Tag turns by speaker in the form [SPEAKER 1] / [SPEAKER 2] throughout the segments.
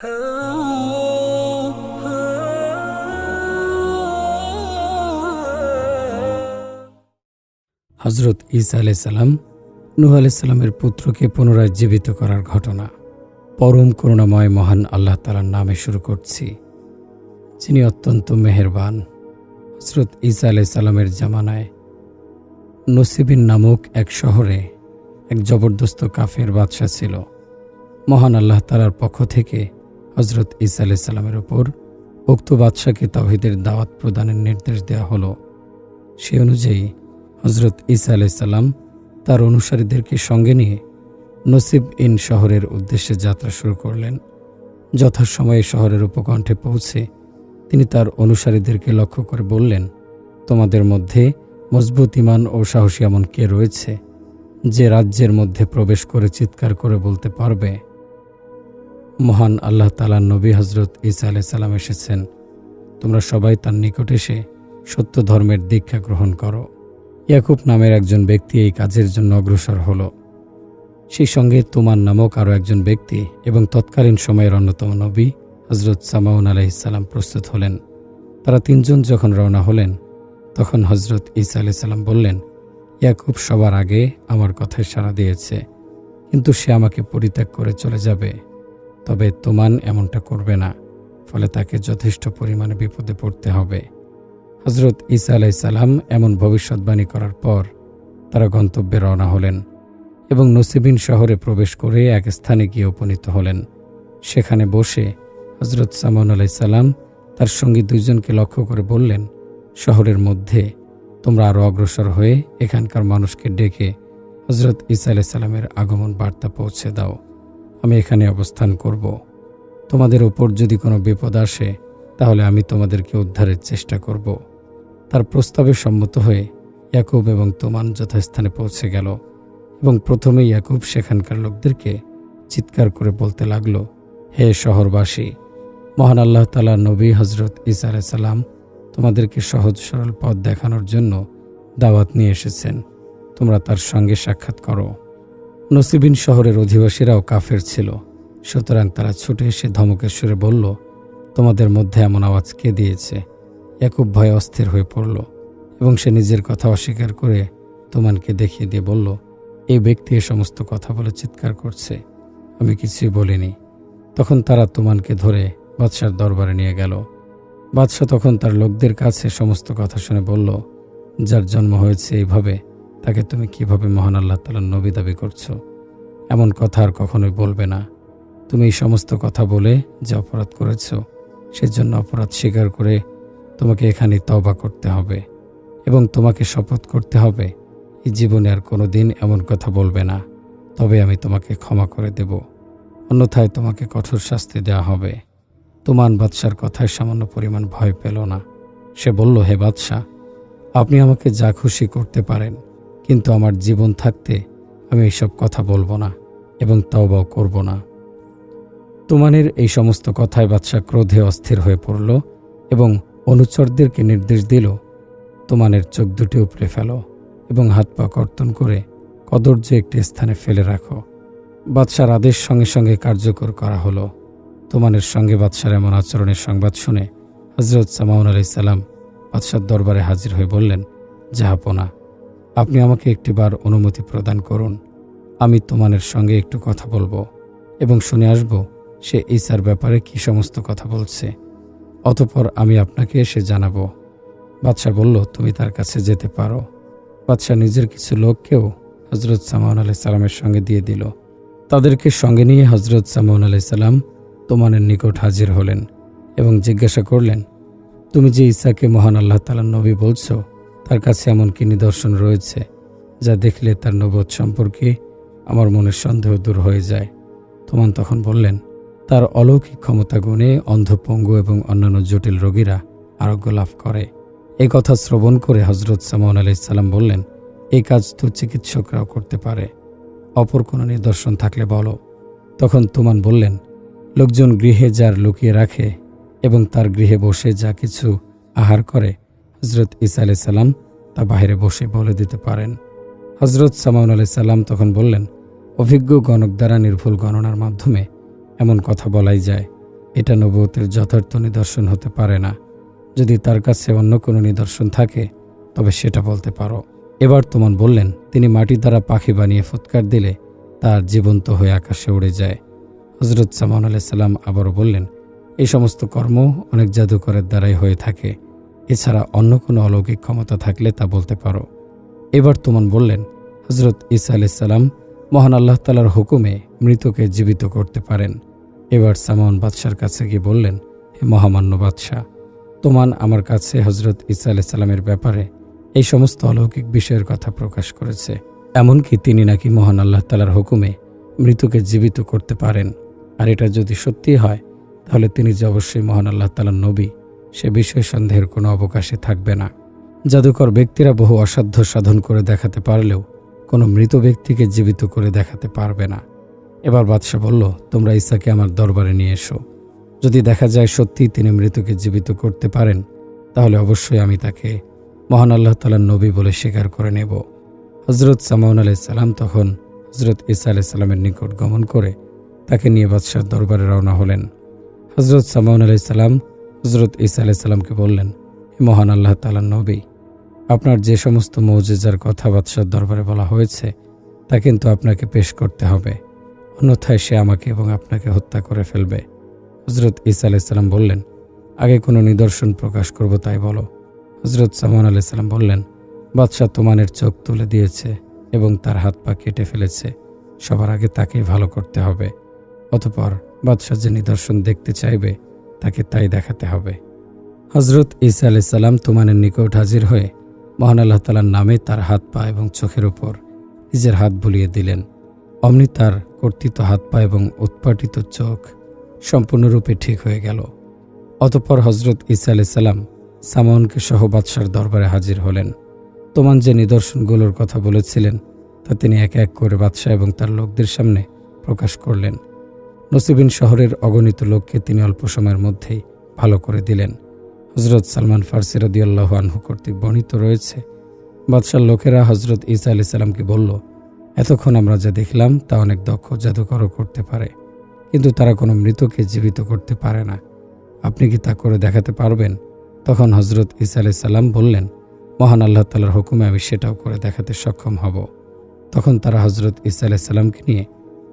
[SPEAKER 1] হজরত ঈসা আলাইসাল্লাম নুহ আলাইসাল্লামের পুত্রকে পুনরায় জীবিত করার ঘটনা। পরম করুণাময় মহান আল্লাহ তালার নামে শুরু করছি। যিনি অত্যন্ত মেহেরবান। হজরত ঈসা আলাইসাল্লামের জামানায় নসিবিন নামক এক শহরে এক জবরদস্ত কাফের বাদশাহ ছিল। মহান আল্লাহ তালার পক্ষ থেকে হজরত ঈসা আলাইসাল্লামের ওপর উক্ত বাদশাকে তাওহিদের দাওয়াত প্রদানের নির্দেশ দেওয়া হলো। সে অনুযায়ী হজরত ঈসা আলাইসাল্লাম তার অনুসারীদেরকে সঙ্গে নিয়ে নসিব ইন শহরের উদ্দেশ্যে যাত্রা শুরু করলেন। যথাসময়ে শহরের উপকণ্ঠে পৌঁছে তিনি তার অনুসারীদেরকে লক্ষ্য করে বললেন, তোমাদের মধ্যে মজবুত ইমান ও সাহসী এমন কে রয়েছে যে রাজ্যের মধ্যে প্রবেশ করে চিৎকার করে বলতে পারবে? মহান আল্লাহ তালার নবী হজরত ইসা ঈসা আলাইসাল্লাম এসেছেন। তোমরা সবাই তার নিকট এসে সত্য ধর্মের দীক্ষা গ্রহণ করো। ইয়াকুব নামের একজন ব্যক্তি এই কাজের জন্য অগ্রসর হল। সেই সঙ্গে তোমার নামক আরও একজন ব্যক্তি এবং তৎকালীন সময়ের অন্যতম নবী হজরত সামাউন আলাইসাল্লাম প্রস্তুত হলেন। তারা তিনজন যখন রওনা হলেন, তখন হজরত ঈসা আলাইসাল্লাম বললেন, ইয়াকুব সবার আগে আমার কথায় সাড়া দিয়েছে, কিন্তু সে আমাকে পরিত্যাগ করে চলে যাবে। তবে তোমান এমনটা করবে না, ফলে তাকে যথেষ্ট পরিমাণে বিপদে পড়তে হবে। হজরত ঈসা আলাইসাল্লাম এমন ভবিষ্যৎবাণী করার পর তারা গন্তব্যে রওনা হলেন এবং নসিবিন শহরে প্রবেশ করে এক স্থানে গিয়ে উপনীত হলেন। সেখানে বসে হজরত সামন আলাইসাল্লাম তার সঙ্গী দুইজনকে লক্ষ্য করে বললেন, শহরের মধ্যে তোমরা আরও অগ্রসর হয়ে এখানকার মানুষকে ডেকে হজরত ঈসা আলাইসাল্লামের আগমন বার্তা পৌঁছে দাও। আমি এখানে অবস্থান করব। তোমাদের উপর যদি কোনো বিপদ আসে, তাহলে আমি তোমাদেরকে উদ্ধারের চেষ্টা করব। তার প্রস্তাবে সম্মত হয়ে ইয়াকুব এবং তোমান যথাস্থানে পৌঁছে গেল এবং প্রথমে ইয়াকুব সেখানকার লোকদেরকে চিৎকার করে বলতে লাগল, হে শহরবাসী, মহান আল্লাহ তালা নবী হজরত ইসা সালাম তোমাদেরকে সহজ সরল পথ দেখানোর জন্য দাওয়াত নিয়ে এসেছেন। তোমরা তার সঙ্গে সাক্ষাৎ করো। নসিবিন শহরের অধিবাসীরাও কাফের ছিল। সুতরাং তারা ছুটে এসে ধমকেশ্বরে বলল, তোমাদের মধ্যে এমন আওয়াজ কে দিয়েছে? ইয়াকুব ভয়ে অস্থির হয়ে পড়ল এবং সে নিজের কথা অস্বীকার করে তোমানকে দেখিয়ে দিয়ে বলল, এই ব্যক্তি এ সমস্ত কথা বলে চিৎকার করছে। আমি কিছুই বলিনি। তখন তারা তোমানকে ধরে বাদশার দরবারে নিয়ে গেল। বাদশাহ তখন তার লোকদের কাছে সমস্ত কথা শুনে বলল, যার জন্ম হয়েছে এইভাবে তাকে তুমি কীভাবে মহান আল্লাহ তালার নবী দাবি করছ? এমন কথা আর কখনোই বলবে না। তুমি এই সমস্ত কথা বলে যে অপরাধ করেছ, সেজন্য অপরাধ স্বীকার করে তোমাকে এখানে তবা করতে হবে এবং তোমাকে শপথ করতে হবে, এই জীবনে আর কোনো দিন এমন কথা বলবে না। তবে আমি তোমাকে ক্ষমা করে দেব। অন্যথায় তোমাকে কঠোর শাস্তি দেওয়া হবে। তুমান বাদশার কথায় সামান্য পরিমাণ ভয় পেল না। সে বলল, হে বাদশাহ, আপনি আমাকে যা খুশি করতে পারেন কিন্তু আমার জীবন থাকতে আমি এইসব কথা বলব না এবং তওবাও করব না। তুমানের এই সমস্ত কথায় বাদশাহ ক্রোধে অস্থির হয়ে পড়ল এবং অনুচরদেরকে নির্দেশ দিল, তোমানের চোখ দুটি উপড়ে ফেলো এবং হাত পা কর্তন করে কদর্য একটি স্থানে ফেলে রাখো। বাদশার আদেশ সঙ্গে সঙ্গে কার্যকর করা হলো। তোমানের সঙ্গে বাদশার এমন আচরণের সংবাদ শুনে হজরত সামাউন আলাইসাল্লাম বাদশার দরবারে হাজির হয়ে বললেন জাহাপনা আপনি আমাকে একটিবার অনুমতি প্রদান করুন। আমি তোমানের সঙ্গে একটু কথা বলব এবং শুনে আসব সে ঈসার ব্যাপারে কি সমস্ত কথা বলছে। অতপর আমি আপনাকে এসে জানাব। বাদশাহ বলল, তুমি তার কাছে যেতে পারো। বাদশাহ নিজের কিছু লোককেও হজরত সামাউন আলাই সালামের সঙ্গে দিয়ে দিল। তাদেরকে সঙ্গে নিয়ে হজরত সামাউন আলাই সালাম তোমানের নিকট হাজির হলেন এবং জিজ্ঞাসা করলেন, তুমি যে ঈসাকে মহান আল্লাহ তালার নবী বলছো তার কাছে এমন কি নিদর্শন রয়েছে যা দেখলে তার নবদ সম্পর্কে আমার মনের সন্দেহ দূর হয়ে যায়? তোমান তখন বললেন, তার অলৌকিক ক্ষমতা গুণে অন্ধপঙ্গু এবং অন্যান্য জটিল রোগীরা আরোগ্য লাভ করে। এই কথা শ্রবণ করে হজরত সামাউন আলাইসাল্লাম বললেন এই কাজ তো চিকিৎসকরাও করতে পারে। অপর কোনো নিদর্শন থাকলে বলো। তখন তুমান বললেন, লোকজন গৃহে যার লুকিয়ে রাখে এবং তার গৃহে বসে যা কিছু আহার করে হজরত ইসা আলাই সাল্লাম তা বাহিরে বসে বলে দিতে পারেন। হজরত সামাউন আলাই সাল্লাম তখন বললেন, অভিজ্ঞ গণক দ্বারা নির্ভুল গণনার মাধ্যমে এমন কথা বলাই যায়। এটা নবুয়তের যথার্থ নিদর্শন হতে পারে না। যদি তার কাছে অন্য কোনো নিদর্শন থাকে, তবে সেটা বলতে পারো। এবার তোমন বললেন, তিনি মাটি দ্বারা পাখি বানিয়ে ফুৎকার দিলে তার জীবন্ত হয়ে আকাশে উড়ে যায়। হজরত সামান আলাইসাল্লাম আবারও বললেন, এই সমস্ত কর্ম অনেক জাদুকরের দ্বারাই হয়ে থাকে। এছাড়া অন্য কোনো অলৌকিক ক্ষমতা থাকলে তা বলতে পারো। এবার তোমন বললেন হজরত ঈসা আলাইসাল্লাম মহান আল্লাহ তালার হুকুমে মৃতকে জীবিত করতে পারেন। এবার সামন বাদশার কাছে গিয়ে বললেন, হে মহামান্য বাদশাহ, তোমান আমার কাছে হজরত ঈসা আলাইসাল্লামের ব্যাপারে এই সমস্ত অলৌকিক বিষয়ের কথা প্রকাশ করেছে। এমনকি তিনি নাকি মহান আল্লাহ তালার হুকুমে মৃতকে জীবিত করতে পারেন। আর এটা যদি সত্যি হয়, তাহলে তিনি যে অবশ্যই মহান আল্লাহ তালার নবী সে বিষয়ে সন্দেহের কোনো অবকাশে থাকবে না। জাদুকর ব্যক্তিরা বহু অসাধ্য সাধন করে দেখাতে পারলেও কোনো মৃত ব্যক্তিকে জীবিত করে দেখাতে পারবে না। এবার বাদশাহ বলল, তোমরা ঈসাকে আমার দরবারে নিয়ে এসো। যদি দেখা যায় সত্যি তিনি মৃতকে জীবিত করতে পারেন, তাহলে অবশ্যই আমি তাকে মহান আল্লাহ তালার নবী বলে স্বীকার করে নেব। হজরত সামাউন আলাইসাল্লাম তখন হজরত ইসা ঈসা আলাইসাল্লামের নিকট গমন করে তাকে নিয়ে বাদশার দরবারে রওনা হলেন। হজরত সামাউন আলাইসাল্লাম হজরত ঈসা আলাইসাল্লামকে বললেন মহান আল্লাহ তালার নবী, আপনার যে সমস্ত মৌজেজার কথা বাদশার দরবারে বলা হয়েছে, তা কিন্তু আপনাকে পেশ করতে হবে। অন্যথায় সে আমাকে এবং আপনাকে হত্যা করে ফেলবে। হজরত ঈসা আলাইসাল্লাম বললেন, আগে কোনো নিদর্শন প্রকাশ করব তাই বলো। হজরত সামান আলাইসাল্লাম বললেন, বাদশাহ তোমানের চোখ তুলে দিয়েছে এবং তার হাত পা কেটে ফেলেছে। সবার আগে তাকেই ভালো করতে হবে। অতপর বাদশাহ যে নিদর্শন দেখতে চাইবে তাকে তাই দেখাতে হবে। হজরত ঈসা আলাইসাল্লাম তোমানের নিকট হাজির হয়ে মহান আল্লাহ তালার নামে তার হাত পা এবং চোখের উপর নিজের হাত বুলিয়ে দিলেন। অমনি তার কর্তৃত হাত পা এবং উৎপাটিত চোখ সম্পূর্ণরূপে ঠিক হয়ে গেল। অতপর হজরত ঈসা আলাইসাল্লাম সামাউনকে সহ বাদশার দরবারে হাজির হলেন। তোমান যে নিদর্শনগুলোর কথা বলেছিলেন, তা তিনি এক এক করে বাদশাহ এবং তার লোকদের সামনে প্রকাশ করলেন। নসিবিন শহরের অগণিত লোককে তিনি অল্প সময়ের মধ্যেই ভালো করে দিলেন। হজরত সালমান ফার্সি রদিয়াল্লাহ আনহু কর্তৃক বর্ণিত রয়েছে, বাদশার লোকেরা হজরত ঈসা আলি সাল্লামকে বলল, এতক্ষণ আমরা যা দেখলাম তা অনেক দক্ষ জাদুকরও করতে পারে, কিন্তু তারা কোনো মৃতকে জীবিত করতে পারে না। আপনি কি তা করে দেখাতে পারবেন? তখন হজরত ঈসা আলি সাল্লাম বললেন, মহান আল্লাহ তালার হুকুমে আমি সেটাও করে দেখাতে সক্ষম হব। তখন তারা হজরত ঈসা আলাহ সাল্লামকে নিয়ে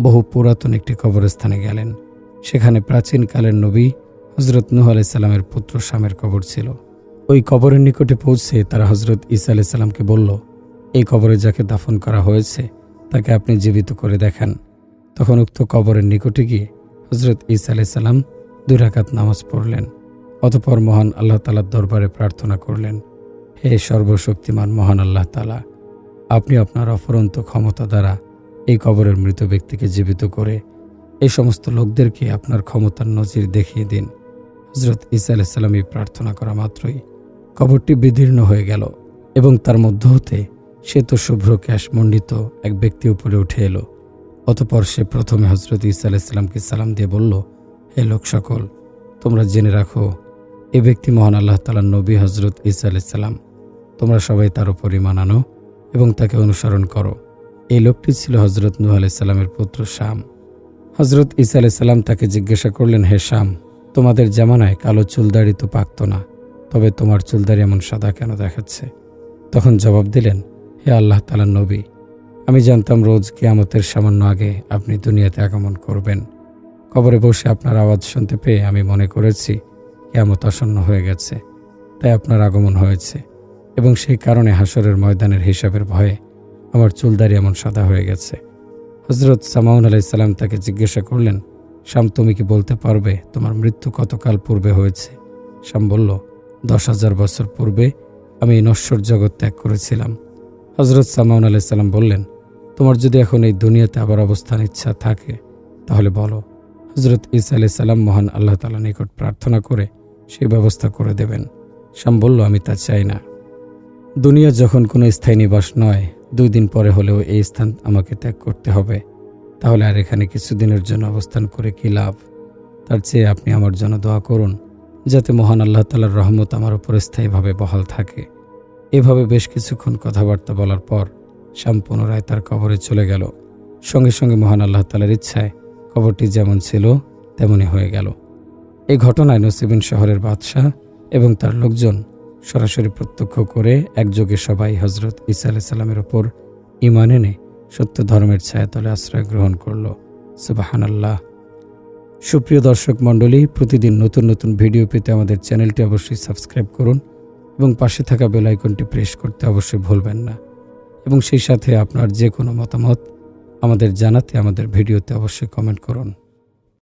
[SPEAKER 1] বহু পুরাতন একটি কবরস্থানে গেলেন। সেখানে প্রাচীনকালের নবী হজরত নুহ আলাইসাল্লামের পুত্র শামের কবর ছিল। ওই কবরের নিকটে পৌঁছে তারা হজরত ঈসা আলাইসাল্লামকে বলল, এই কবরে যাকে দাফন করা হয়েছে, তাকে আপনি জীবিত করে দেখান। তখন উক্ত কবরের নিকটে গিয়ে হজরত ঈসা আলাইসাল্লাম দুই রাকাত নামাজ পড়লেন। অতপর মহান আল্লাহ তালার দরবারে প্রার্থনা করলেন, হে সর্বশক্তিমান মহান আল্লাহ তালা আপনি আপনার অফরন্ত ক্ষমতা দ্বারা এই কবরের মৃত ব্যক্তিকে জীবিত করে এই সমস্ত লোকদেরকে আপনার ক্ষমতার নজির দেখিয়ে দিন। হজরত ইসা আলাইসাল্লাম এই প্রার্থনা করা মাত্রই কবরটি বিদীর্ণ হয়ে গেল এবং তার মধ্য হতে শ্বেত শুভ্র ক্যাশমণ্ডিত এক ব্যক্তি উপরে উঠে এলো। অতপর সে প্রথমে হজরত ইসা আলাইসাল্লামকে সালাম দিয়ে বলল, হে লোক সকল, তোমরা জেনে রাখো, এ ব্যক্তি মহান আল্লাহ তালার নবী হজরত ইসা আলাইসাল্লাম তোমরা সবাই তার উপর ইমান আনো এবং তাকে অনুসরণ করো। এই লোকটি ছিল হজরত নূহ আলাইসাল্লামের পুত্র শাম। হজরত ইসা আলাইসাল্লাম তাকে জিজ্ঞাসা করলেন, হে শাম, তোমাদের জামানায় কালো চুলদাড়ি তো পাকত না, তবে তোমার চুলদাড়ি এমন সাদা কেন দেখাচ্ছে? তখন জবাব দিলেন, হে আল্লাহ তালা নবী, আমি জানতাম রোজ কেয়ামতের সামান্য আগে আপনি দুনিয়াতে আগমন করবেন। কবরে বসে আপনার আওয়াজ শুনতে পেয়ে আমি মনে করেছি কেয়ামত আসন্ন হয়ে গেছে, তাই আপনার আগমন হয়েছে এবং সেই কারণে হাসরের ময়দানের হিসাবের ভয়ে আমার চুলদারি এমন সাদা হয়ে গেছে। হজরত সামাউন আলাইসাল্লাম তাকে জিজ্ঞাসা করলেন, শাম, তুমি কি বলতে পারবে তোমার মৃত্যু কতকাল পূর্বে হয়েছে? শাম বলল, দশ হাজার বছর পূর্বে আমি নশ্বর জগৎ ত্যাগ করেছিলাম। হজরত সামাউন আলাইসাল্লাম বললেন, তোমার যদি এখন এই দুনিয়াতে আবার অবস্থান ইচ্ছা থাকে, তাহলে বলো। হজরত ইসা আলাইসাল্লাম মহান আল্লাহ তালা নিকট প্রার্থনা করে সেই ব্যবস্থা করে দেবেন। শাম বলল, আমি তা চাই না। দুনিয়া যখন কোনো স্থায়ী নিবাস নয় দুই দিন পরে হলেও এই স্থান আমাকে ত্যাগ করতে হবে। তাহলে আর এখানে কিছুদিনের জন্য অবস্থান করে কি লাভ? তার চেয়ে আপনি আমার জন্য দোয়া করুন, যাতে মহান আল্লাহ তালার রহমত আমার উপর স্থায়ীভাবে বহাল থাকে। এভাবে বেশ কিছুক্ষণ কথাবার্তা বলার পর শ্যাম পুনরায় তার কবরে চলে গেল। সঙ্গে সঙ্গে মহান আল্লাহ তালার ইচ্ছায় কবরটি যেমন ছিল, তেমনই হয়ে গেল। এই ঘটনায় নসিবিন শহরের বাদশাহ এবং তার লোকজন সরাসরি প্রত্যক্ষ করে একযোগে সবাই হজরত ইসা আলাইসাল্লামের ওপর ইমান এনে সত্য ধর্মের ছায়াতলে আশ্রয় গ্রহণ করল। সুবাহান আল্লাহ সুপ্রিয় দর্শক মণ্ডলী, প্রতিদিন নতুন নতুন ভিডিও পেতে আমাদের চ্যানেলটি অবশ্যই সাবস্ক্রাইব করুন এবং পাশে থাকা বেল আইকনটি প্রেস করতে অবশ্যই ভুলবেন না। এবং সেই সাথে আপনার যে কোনো মতামত আমাদের জানাতে আমাদের ভিডিওতে অবশ্যই কমেন্ট করুন।